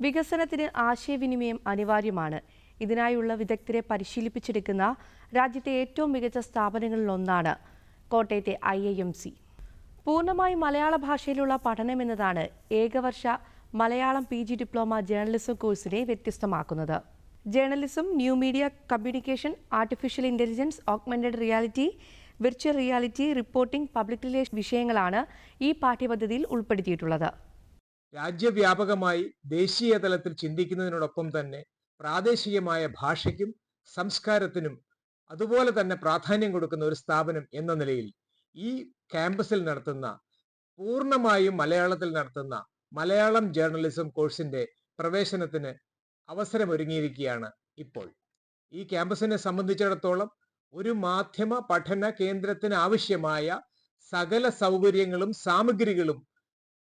വികസനത്തിന് ആശയവിനിമയം അനിവാര്യമാണ്. ഇതിനായുള്ള വിദഗ്ധരെ പരിശീലിപ്പിച്ചെടുക്കുന്ന രാജ്യത്തെ ഏറ്റവും മികച്ച സ്ഥാപനങ്ങളിലൊന്നാണ് കോട്ടയത്തെ ഐ ഐ എം സി. പൂർണമായി മലയാള ഭാഷയിലുള്ള പഠനം എന്നതാണ് ഏകവർഷ Malayalam P G diploma journalism കോഴ്സിനെ വ്യത്യസ്തമാക്കുന്നത്. Journalism new media communication artificial intelligence augmented reality virtual reality reporting public relation വിഷയങ്ങളാണ് ഈ പാഠ്യപദ്ധതിയിൽ ഉൾപ്പെടുത്തിയിട്ടുള്ളത്. രാജ്യവ്യാപകമായി ദേശീയ തലത്തിൽ ചിന്തിക്കുന്നതിനോടൊപ്പം തന്നെ പ്രാദേശികമായ ഭാഷയ്ക്കും സംസ്കാരത്തിനും അതുപോലെ തന്നെ പ്രാധാന്യം കൊടുക്കുന്ന ഒരു സ്ഥാപനം എന്ന നിലയിൽ ഈ ക്യാമ്പസിൽ നടത്തുന്ന പൂർണമായും മലയാളത്തിൽ നടത്തുന്ന മലയാളം ജേർണലിസം കോഴ്സിന്റെ പ്രവേശനത്തിന് അവസരമൊരുങ്ങിയിരിക്കുകയാണ് ഇപ്പോൾ. ഈ ക്യാമ്പസിനെ സംബന്ധിച്ചിടത്തോളം ഒരു മാധ്യമ പഠന കേന്ദ്രത്തിന് ആവശ്യമായ സകല സൗകര്യങ്ങളും സാമഗ്രികളും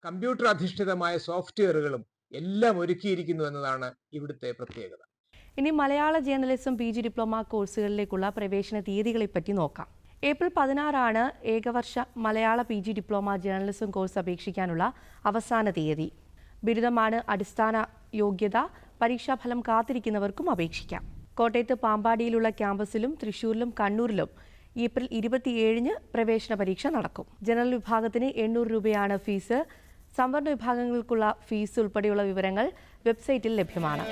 കമ്പ്യൂട്ടർ അധിഷ്ഠിതമായ സോഫ്റ്റ്വെയറുകളും എല്ലാം ഒരുക്കിയിരിക്കുന്നു എന്നതാണ് ഇവിടുത്തെ പ്രത്യേകത. ഇനി Malayala journalism P G diploma കോഴ്സുകളിലേക്കുള്ള പ്രവേശന തീയതികളെപ്പറ്റി നോക്കാം. ഏപ്രിൽ പതിനാറാണ് ഏകവർഷ മലയാള P G diploma journalism course അപേക്ഷിക്കാനുള്ള അവസാന തീയതി. ബിരുദമാണ് അടിസ്ഥാന യോഗ്യത പരീക്ഷാഫലം കാത്തിരിക്കുന്നവർക്കും അപേക്ഷിക്കാം. കോട്ടയത്ത് പാമ്പാടിയിലുള്ള ക്യാമ്പസിലും തൃശൂരിലും കണ്ണൂരിലും ഏപ്രിൽ ഇരുപത്തിയേഴിന് പ്രവേശന പരീക്ഷ നടക്കും. ജനറൽ വിഭാഗത്തിന് എണ്ണൂറ് രൂപയാണ് ഫീസ്. സംവരണ വിഭാഗങ്ങൾക്കുള്ള ഫീസ് ഉൾപ്പെടെയുള്ള വിവരങ്ങൾ വെബ്സൈറ്റിൽ ലഭ്യമാണ്.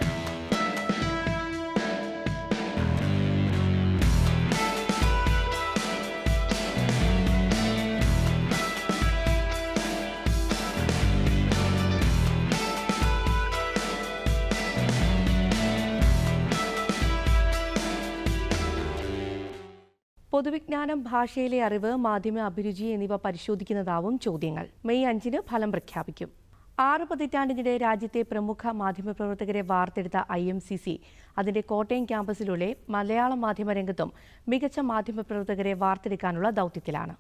പൊതുവിജ്ഞാനം ഭാഷയിലെ അറിവ് മാധ്യമ അഭിരുചി എന്നിവ പരിശോധിക്കുന്നതാവും ചോദ്യങ്ങൾ. മെയ് അഞ്ചിന് ഫലം പ്രഖ്യാപിക്കും. ആറ് പതിറ്റാണ്ടിനിടെ രാജ്യത്തെ പ്രമുഖ മാധ്യമപ്രവർത്തകരെ വാർത്തെടുത്ത ഐ എം സി സി അതിന്റെ കോട്ടയം ക്യാമ്പസിലൂടെ മലയാള മാധ്യമരംഗത്തും മികച്ച മാധ്യമപ്രവർത്തകരെ വാർത്തെടുക്കാനുള്ള ദൗത്യത്തിലാണ്.